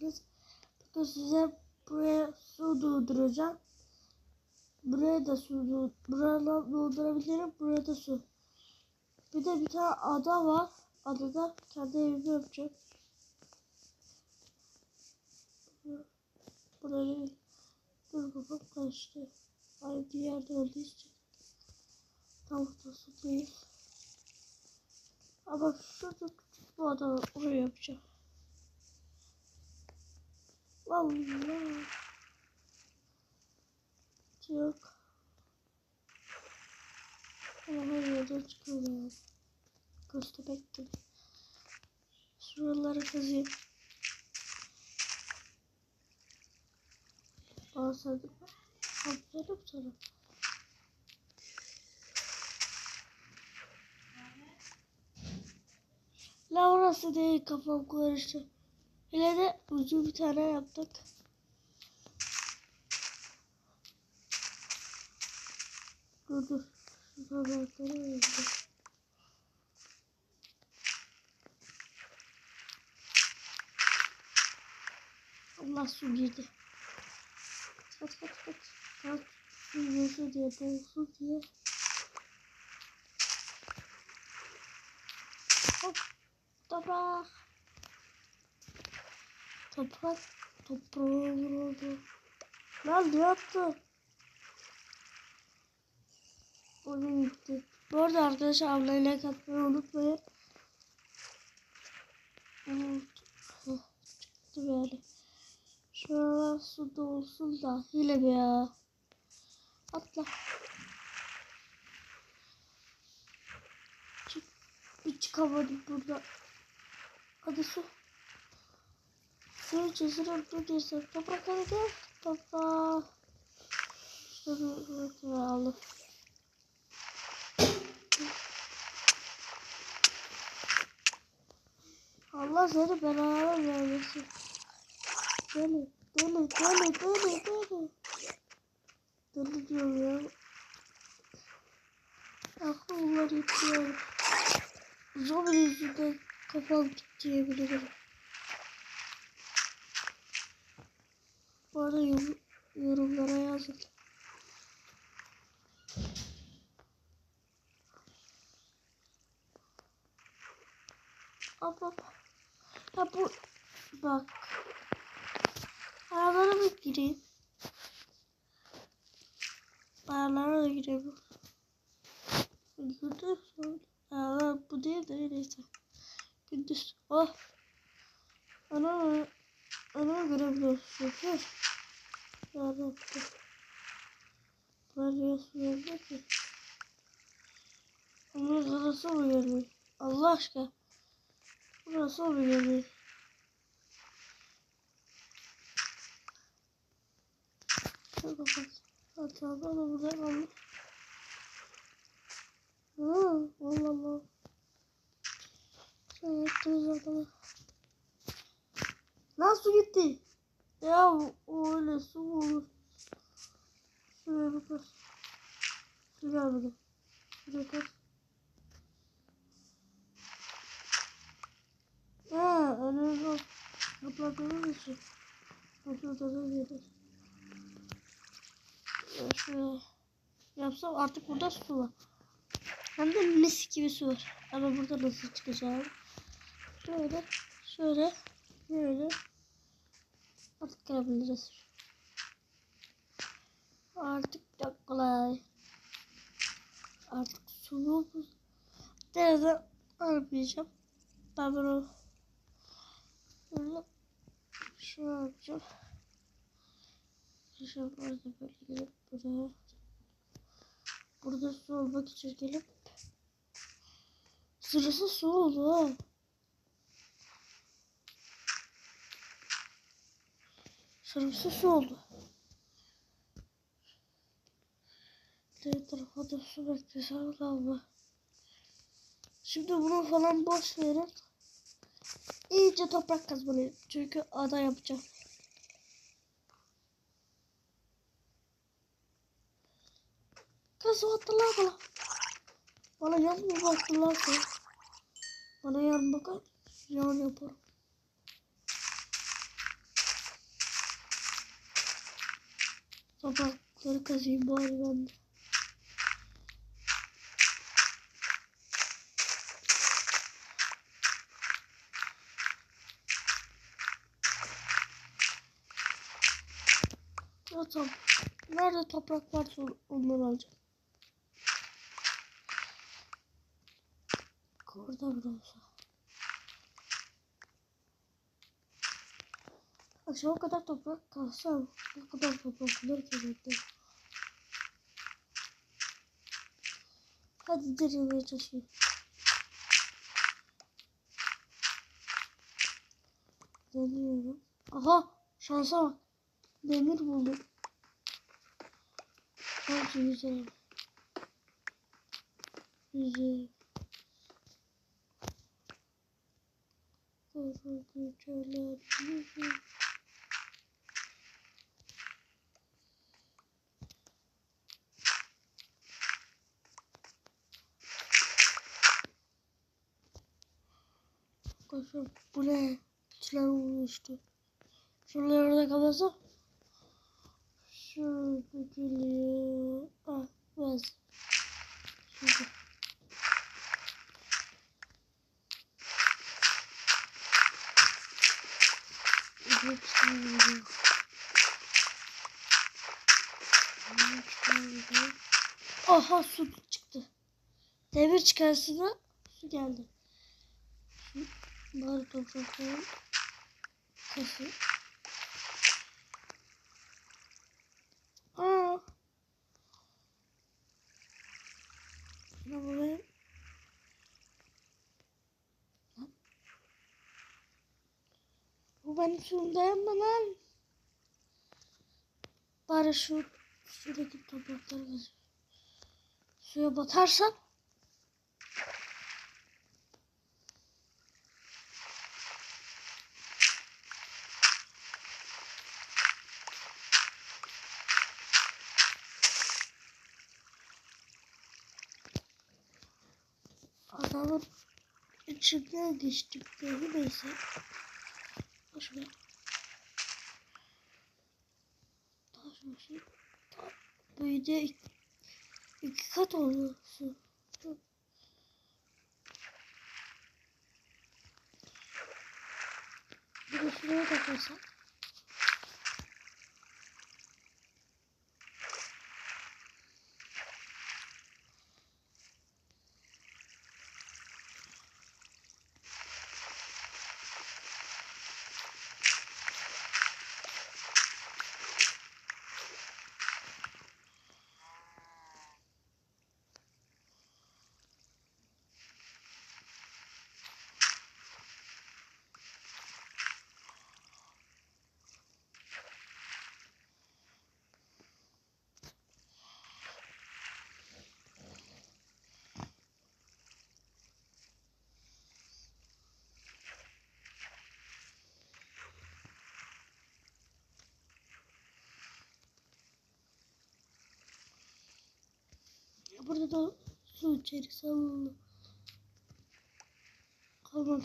misiniz? Bakın size buraya su dolduracağım. Buraya da su buraya doldurabilirim. Buraya da su. Bir de bir tane ada var. Adada kendi evimi yapacağım. Buraya dur babam kaçtı. Aynı yerde olduğu için. Da su değil. Ama şurada küçük bir ada var. Oraya yapacağım. Vallahi. Yok. Ama her yerden çıkıyor ya. Köstebek gibi. Şuraları kazıyım. Alsaydım. Aferin sana. La değil kafam karıştı. Hele de uzun bir tane yaptık. Dur dur. Şuradan bakalım. Allah su girdi. Kaç kaç kaç. Kaç. Su girdi diye dolsun diye. Hop. Toprak. Toprak. Toprağın oldu. Lan ne yaptı? Oyun gitti. Bu arada arkadaşlar ablayla katmayı unutmayın. Çıktı yani. Şuralar su dolsun da hile be ya. Atla. Çık. Bir çıkamadım burada. Hadi su. Su cesur dur cesur. Toprak gel. Toprak. Şunu şunu alalım. Allah seni beraber vermesin. Deli, deli, deli, deli, deli. Deli diyorum ya. Aklımlar yetiyor. Zombi yüzünden kafam gitti diyebilirim. Bu arada yorum, yorumlara yazın. Hop hop. Ha bu bak. Ayarlara mı gireyim? Ayarlara da gireyim. Gündüz. Ayarlar bu değil de neyse. Gündüz. Oh. Ana ana görebiliyorsun. Heh. Yarabbim. Ben yazmıyorum ki. Onun sırası mı gelmiyor? Allah aşkına. Burası o bile Şurada bak. Hatta da burada ama. Ha, Allah Allah. Sen yaptınız adamı. Su gitti. Ya o öyle su olur. Şuraya bakar. Şuraya bakar. Şuraya bakar. Ha, önümüzde kapladığımız için. Şurada da gelir. Ya Şöyle yapsam artık burada su var. Hem de mis gibi su var. Ama burada nasıl çıkacağım? Şöyle, şöyle, böyle. Artık görebiliriz. Artık çok kolay. Artık sulu bu. Dereden almayacağım. Ben bunu böyle şunu yapacağım. Şöyle burada böyle gelip buraya. Burada su olmak için gelip sırası su oldu ha. Sırası su oldu. Diğer tarafa da. Şimdi bunu falan boş verin. İyice toprak kaz. Çünkü ada yapacağım. Kız hatırlar bana. Bana yan mı baktılarsa. Bana yan bakar. Yan yaparım. Toprakları kazayım bari ben de. Tamam. Nerede toprak varsa on- onları alacağım. Orada bir olsa. Akşama kadar toprak kalsa ne kadar toprak bulur ki zaten. Hadi denemeye çalışayım. Deniyorum. Aha şansa bak. Demir buldum. Çok güzel. Güzel. Doğru güceler. Güzel. Koşun. Bu ne? Kuşlar vurmuştu. Şuraları da kalırsa. Şurada geliyor. Ah, biraz. Şurada. Aha su çıktı. Demir çıkarsın su geldi. Bari toprakları kasın. Aa. Şuna buraya. Lan. Bu benim suyum dayanma lan. Bari şu şuradaki toprakları. Suya batarsan adamın içinden geçtik dedi neyse. Boş ver. Daha sonrası daha büyüdü iki, iki kat oluyor su. Dur. Bir de şuraya da koysak. Burada da su içerisi alalım. Kalmadı.